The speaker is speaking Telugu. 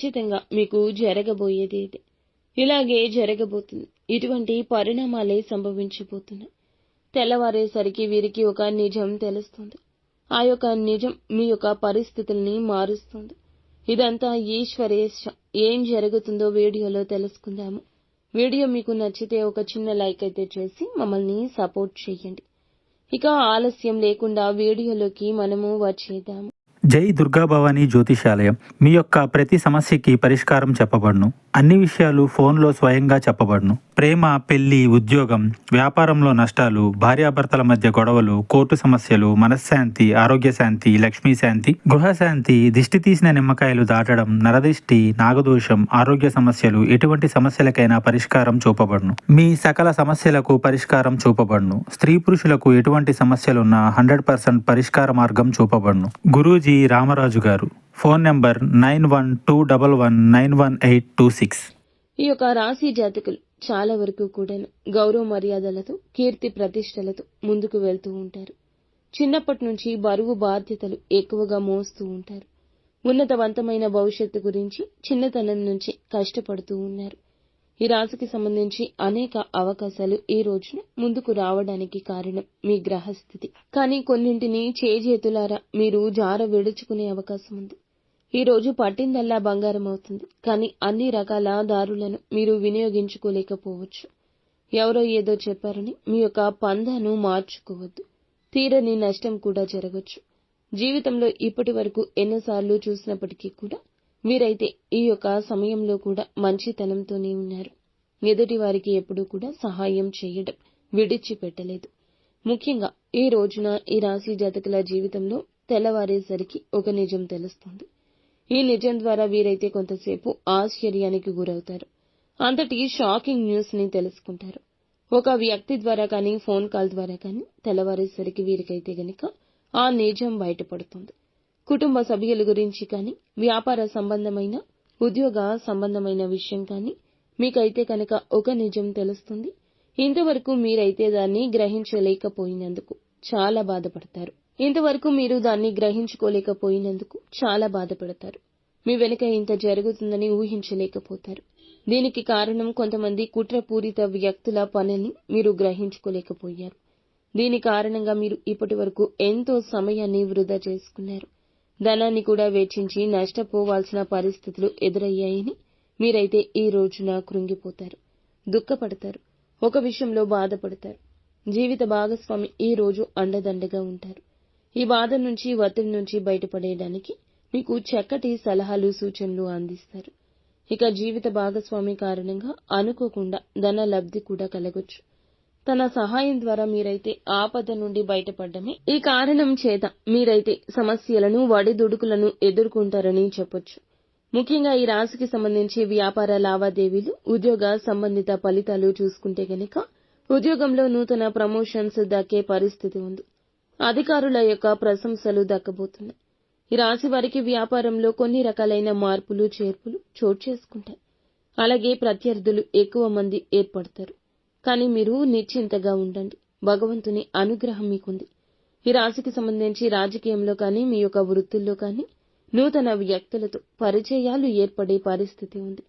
ఖచ్చితంగా మీకు జరగబోయేది ఇది. ఇలాగే జరగబోతుంది. ఇటువంటి పరిణామాలే సంభవించబోతున్నాయి తెల్లవారేసరికి వీరికి ఒక నిజం తెలుస్తుంది. ఆ యొక్క నిజం మీ యొక్క పరిస్థితుల్ని మారుస్తుంది. ఇదంతా ఈశ్వరేశ ఏం జరుగుతుందో వీడియోలో తెలుసుకుందాము. వీడియో మీకు నచ్చితే ఒక చిన్న లైక్ అయితే చేసి మమ్మల్ని సపోర్ట్ చేయండి. ఇక ఆలస్యం లేకుండా వీడియోలోకి మనము వచ్చేద్దాము. జై దుర్గాభవాని జ్యోతిషాలయం. మీ యొక్క ప్రతి సమస్యకి పరిష్కారం చెప్పబడును. అన్ని విషయాలు ఫోన్లో స్వయంగా చెప్పబడును. ప్రేమ పెళ్ళి ఉద్యోగం వ్యాపారంలో నష్టాలు భార్యాభర్తల మధ్య గొడవలు కోర్టు సమస్యలు మనశ్శాంతి ఆరోగ్య శాంతి లక్ష్మీ శాంతి గృహశాంతి దిష్టి తీసిన నిమ్మకాయలు దాటడం నరదిష్టి నాగదోషం ఆరోగ్య సమస్యలు ఎటువంటి సమస్యలకైనా పరిష్కారం చూపబడును. మీ సకల సమస్యలకు పరిష్కారం చూపబడును. స్త్రీ పురుషులకు ఎటువంటి సమస్యలున్నా హండ్రెడ్ పర్సెంట్ పరిష్కార మార్గం చూపబడును. గురూజీ రామరాజు గారు. Phone number nine one two double one nine one eight two six. ఈ యొక్క రాశి జాతకులు చాలా వరకు కూడా గౌరవ మర్యాదలతో కీర్తి ప్రతిష్టలతో ముందుకు వెళ్తూ ఉంటారు. చిన్నప్పటి నుంచి బరువు బాధ్యతలు ఎక్కువగా మోస్తూ ఉంటారు. ఉన్నతవంతమైన భవిష్యత్తు గురించి చిన్నతనం నుంచి కష్టపడుతూ ఉన్నారు. ఈ రాశికి సంబంధించి అనేక అవకాశాలు ఈ రోజున ముందుకు రావడానికి కారణం మీ గ్రహస్థితి. కానీ కొన్నింటిని చేజేతులారా మీరు జార విడుచుకునే అవకాశం ఉంది. ఈ రోజు పట్టిందల్లా బంగారం అవుతుంది. కానీ అన్ని రకాల దారులను మీరు వినియోగించుకోలేకపోవచ్చు. ఎవరో ఏదో చెప్పారని మీ యొక్క పందాను మార్చుకోవద్దు. తీరని నష్టం కూడా జరగచ్చు. జీవితంలో ఇప్పటి వరకు ఎన్నోసార్లు చూసినప్పటికీ కూడా మీరైతే ఈ యొక్క సమయంలో కూడా మంచితనంతోనే ఉన్నారు. ఎదుటి వారికి ఎప్పుడూ కూడా సహాయం చేయడం విడిచిపెట్టలేదు. ముఖ్యంగా ఈ రోజున ఈ రాశి జాతకుల జీవితంలో తెల్లవారేసరికి ఒక నిజం తెలుస్తుంది. ఈ నిజం ద్వారా వీరైతే కొంతసేపు ఆశ్చర్యానికి గురవుతారు. అంతటి షాకింగ్ న్యూస్ని తెలుసుకుంటారు. ఒక వ్యక్తి ద్వారా కానీ ఫోన్ కాల్ ద్వారా కానీ తెల్లవారేసరికి వీరికైతే గనక ఆ నిజం బయటపడుతుంది. కుటుంబ సభ్యుల గురించి కానీ వ్యాపార సంబంధమైన ఉద్యోగ సంబంధమైన విషయం కానీ మీకైతే కనుక ఒక నిజం తెలుస్తుంది. ఇంతవరకు మీరైతే దాన్ని గ్రహించలేకపోయినందుకు చాలా బాధపడతారు. ఇంతవరకు మీరు దాన్ని గ్రహించుకోలేకపోయినందుకు చాలా బాధపడతారు. మీ వెనుక ఇంత జరుగుతుందని ఊహించలేకపోతారు. దీనికి కారణం కొంతమంది కుట్రపూరిత వ్యక్తుల పనిని మీరు గ్రహించుకోలేకపోయారు. దీని కారణంగా మీరు ఇప్పటి వరకు ఎంతో సమయాన్ని వృధా చేసుకున్నారు. ధనాన్ని కూడా వెచ్చించి నష్టపోవాల్సిన పరిస్థితులు ఎదురయ్యాయని మీరైతే ఈ రోజున కృంగిపోతారు దుఃఖపడతారు ఒక విషయంలో బాధపడతారు. జీవిత భాగస్వామి ఈ రోజు అండదండగా ఉంటారు. ఈ బాధ నుంచి ఒత్తిడి నుంచి బయటపడేయడానికి మీకు చక్కటి సలహాలు సూచనలు అందిస్తారు. ఇక జీవిత భాగస్వామి కారణంగా అనుకోకుండా ధన లబ్ధి కూడా కలగొచ్చు. తన సహాయం ద్వారా మీరైతే ఆపద నుండి బయటపడ్డమే ఈ కారణం చేత మీరైతే సమస్యలను వడిదుడుకులను ఎదుర్కొంటారని చెప్పొచ్చు. ముఖ్యంగా ఈ రాశికి సంబంధించి వ్యాపార లావాదేవీలు ఉద్యోగ సంబంధిత ఫలితాలు చూసుకుంటే గనక ఉద్యోగంలో నూతన ప్రమోషన్స్ దక్కే పరిస్థితి ఉంది. అధికారుల యొక్క ప్రశంసలు దక్కబోతున్నాయి. ఈ రాశి వారికి వ్యాపారంలో కొన్ని రకాలైన మార్పులు చేర్పులు చోటు చేసుకుంటాయి. అలాగే ప్రత్యర్థులు ఎక్కువ మంది ఏర్పడతారు. కానీ మీరు నిశ్చింతగా ఉండండి. భగవంతుని అనుగ్రహం మీకుంది. ఈ రాశికి సంబంధించి రాజకీయంలో కానీ మీ యొక్క వృత్తుల్లో కానీ నూతన వ్యక్తులతో పరిచయాలు ఏర్పడే పరిస్థితి ఉంది.